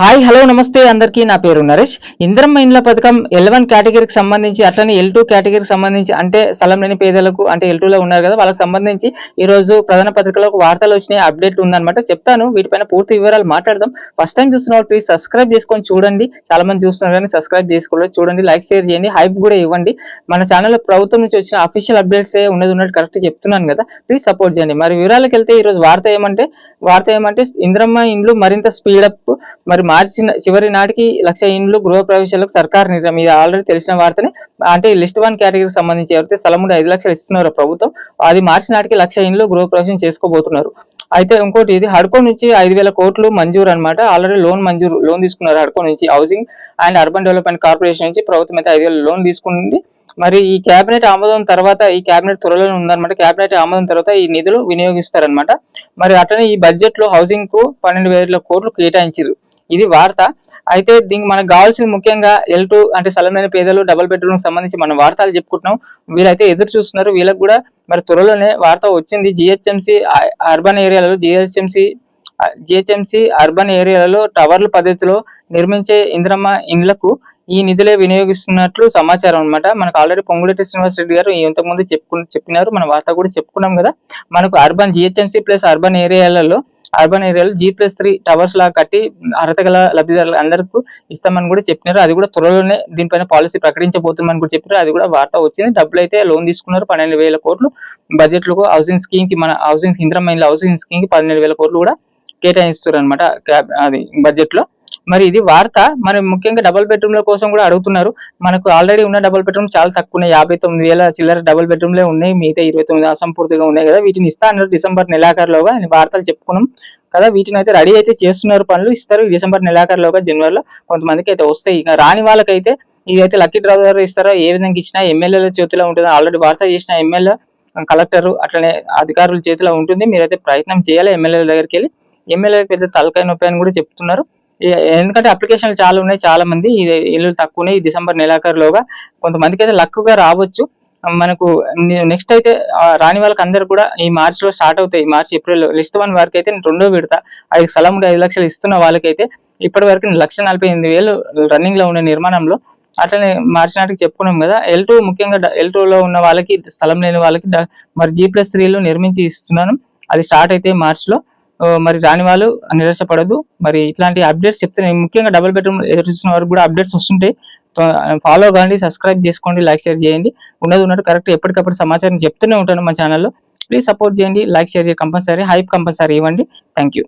Hi hello నమస్తే అందరికీ నా పేరు నరేష్. ఇంద్రమ్మ ఇండ్ల పథకం ఎల్ వన్ కేటగిరీకి సంబంధించి అట్లనే ఎల్ టూ కేటగిరీకి సంబంధించి అంటే స్థలం లేని పేదలకు అంటే ఎల్లో ఉన్నారు కదా వాళ్ళకి సంబంధించి ఈ రోజు ప్రధాన పత్రికలో ఒక వార్తలు వచ్చినాయి అప్డేట్ ఉందన్నమాట. చెప్తాను వీటిపైన పూర్తి వివరాలు మాట్లాడదాం. ఫస్ట్ టైం చూస్తున్న వాళ్ళు ప్లీజ్ సబ్స్క్రైబ్ చేసుకొని చూడండి. చాలా మంది చూస్తున్నారు కానీ సబ్స్క్రైబ్ చేసుకోలేదు. చూడండి లైక్ షేర్ చేయండి హైప్ కూడా ఇవ్వండి. మన ఛానల్లో ప్రభుత్వం నుంచి వచ్చిన అఫీషియల్ అప్డేట్స్ ఏ ఉన్నది ఉన్నట్టు కరెక్ట్ చెప్తున్నాను కదా ప్లీజ్ సపోర్ట్ చేయండి. మరి వివరాలకు వెళ్తే ఈ రోజు వార్త ఏమంటే వార్త ఏమంటే ఇంద్రమ్మ ఇండ్లు మరింత స్పీడప్ మరి మార్చి చివరి నాటికి లక్ష ఇండ్లు గృహ ప్రవేశాలకు సర్కార్ నిర్ణయం. ఇది ఆల్రెడీ తెలిసిన వార్తనే. అంటే లిస్ట్ వన్ కేటగిరీకి సంబంధించి ఎవరైతే స్థలముడు ఐదు లక్షలు ఇస్తున్నారు ప్రభుత్వం అది మార్చి నాటికి లక్ష ఇండ్లు గృహ ప్రవేశం చేసుకోబోతున్నారు. అయితే ఇంకోటి ఇది హడ్కో నుంచి ఐదు వేల కోట్లు మంజూరు అనమాట ఆల్రెడీ లోన్ మంజూరు లోన్ తీసుకున్నారు హడ్కో నుంచి. Housing and urban development corporation నుంచి ప్రభుత్వం అయితే ఐదు వేల లోన్ తీసుకుంది. మరి ఈ కేబినెట్ ఆమోదం తర్వాత ఈ కేబినెట్ త్వరలో ఉందన్నమాట. కేబినెట్ ఆమోదం తర్వాత ఈ నిధులు వినియోగిస్తారనమాట మరి అట్లనే ఈ బడ్జెట్లో హౌసింగ్కు పన్నెండు వేల కోట్లు కేటాయించారు ఇది వార్త. అయితే దీనికి మనకు కావాల్సింది ముఖ్యంగా ఎల్ టూ అంటే స్థలమైన పేదలు డబుల్ బెడ్రూమ్ సంబంధించి మనం వార్తలు చెప్పుకుంటున్నాం. వీళ్ళైతే ఎదురు చూస్తున్నారు. వీళ్ళకి కూడా మరి త్వరలోనే వార్త వచ్చింది. జిహెచ్ఎంసి అర్బన్ ఏరియాలలో జిహెచ్ఎంసి జిహెచ్ఎంసి అర్బన్ ఏరియాలలో టవర్ల పద్ధతిలో నిర్మించే ఇంద్రమ్మ ఇండ్లకు ఈ నిధులే వినియోగిస్తున్నట్లు సమాచారం అన్నమాట. మనకు ఆల్రెడీ పొంగులెట్టి శ్రీనివాస్ రెడ్డి గారు ఇంతకు ముందు చెప్పుకు చెప్పినారు. మన వార్త కూడా చెప్పుకున్నాం కదా. మనకు అర్బన్ జిహెచ్ఎంసి ప్లస్ అర్బన్ ఏరియాలలో అర్బన్ ఏరియాలో జీ ప్లస్ త్రీ టవర్స్ లాగా కట్టి అర్హత గల లబ్ధిదారులు అందరికీ ఇస్తామని కూడా చెప్పినారు. అది కూడా త్వరలోనే దీనిపైన పాలసీ ప్రకటించబోతుందని కూడా చెప్పారు అది కూడా వార్త వచ్చింది. డబ్బులు అయితే లోన్ తీసుకున్నారు. పన్నెండు వేల కోట్లు. బడ్జెట్లో హౌసింగ్ స్కీమ్కి మన హౌసింగ్ ఇంద్రమ్మ హౌసింగ్ స్కీమ్కి పన్నెండు వేల కోట్లు కూడా కేటాయిస్తారు అనమాట అది బడ్జెట్లో. మరి ఇది వార్త. మరి ముఖ్యంగా డబుల్ బెడ్రూమ్ల కోసం కూడా అడుగుతున్నారు. మనకు ఆల్రెడీ ఉన్న డబుల్ బెడ్రూమ్ చాలా తక్కువ ఉన్నాయి యాభై తొమ్మిది వేల చిల్లర డబుల్ బెడ్రూమ్లే ఉన్నాయి. మిగతా ఇరవై తొమ్మిది అసంపూర్తిగా ఉన్నాయి కదా. వీటిని ఇస్తా అన్నారు డిసెంబర్ నెలాఖరులోగా. అని వార్తలు చెప్పుకున్నాం కదా. వీటిని అయితే రెడీ అయితే చేస్తున్నారు పనులు. ఇస్తారు. డిసెంబర్ నెలాఖరులోగా జనవరిలో కొంతమందికి అయితే వస్తాయి. ఇక రాని వాళ్ళకైతే ఇది అయితే లక్కీ డ్రా ద్వారా ఇస్తారో? ఏ విధంగా ఇచ్చినా ఎమ్మెల్యేల చేతిలో ఉంటుంది. ఆల్రెడీ వార్త చేసిన ఎమ్మెల్యే కలెక్టర్ అట్లనే అధికారుల చేతిలో ఉంటుంది. మీరైతే ప్రయత్నం చేయాలి ఎమ్మెల్యేల దగ్గరికి వెళ్ళి. ఎమ్మెల్యే పెద్ద తలకాయ నొప్పి అని కూడా చెప్తున్నారు. ఎందుకంటే అప్లికేషన్లు చాలా ఉన్నాయి చాలా మంది ఇది ఇల్లు తక్కువ ఉన్నాయి ఈ డిసెంబర్ నెలాఖరులోగా కొంతమందికి అయితే లక్కుగా రావచ్చు. మనకు నెక్స్ట్ అయితే రాని వాళ్ళకి అందరు కూడా ఈ మార్చ్లో స్టార్ట్ అవుతాయి. మార్చ్ ఏప్రిల్ లిస్ట్ వన్ వరకు అయితే రెండో విడత. ఐదు స్థలం ఐదు లక్షలు ఇస్తున్న వాళ్ళకైతే ఇప్పటి వరకు లక్ష నలభై ఎనిమిది వేలు రన్నింగ్లో ఉన్న నిర్మాణంలో. అట్లనే మార్చి నాటికి చెప్పుకున్నాం కదా ఎల్ టూ ముఖ్యంగా ఎల్ టూ లో ఉన్న వాళ్ళకి స్థలం లేని వాళ్ళకి మరి జీ ప్లస్ త్రీలు నిర్మించి ఇస్తున్నాను. అది స్టార్ట్ అయితే మార్చ్లో. మరి రాని వాళ్ళు నిరాశపడదు మరి ఇట్లాంటి అప్డేట్స్ చెప్తున్నాయి ముఖ్యంగా డబుల్ బెడ్రూమ్ ఎదురు చూసిన వారికి కూడా అప్డేట్స్ వస్తుంటాయి ఫాలో కాండి సబ్స్క్రైబ్ చేసుకోండి లైక్ షేర్ చేయండి. ఉన్నది ఉన్నట్టు కరెక్ట్ ఎప్పటికప్పుడు సమాచారం చెప్తూనే ఉంటాను మా ఛానల్లో. ప్లీజ్ సపోర్ట్ చేయండి లైక్ షేర్ చేయండి కంపల్సరీ హైప్ కంపల్సరీ ఇవ్వండి. Thank you.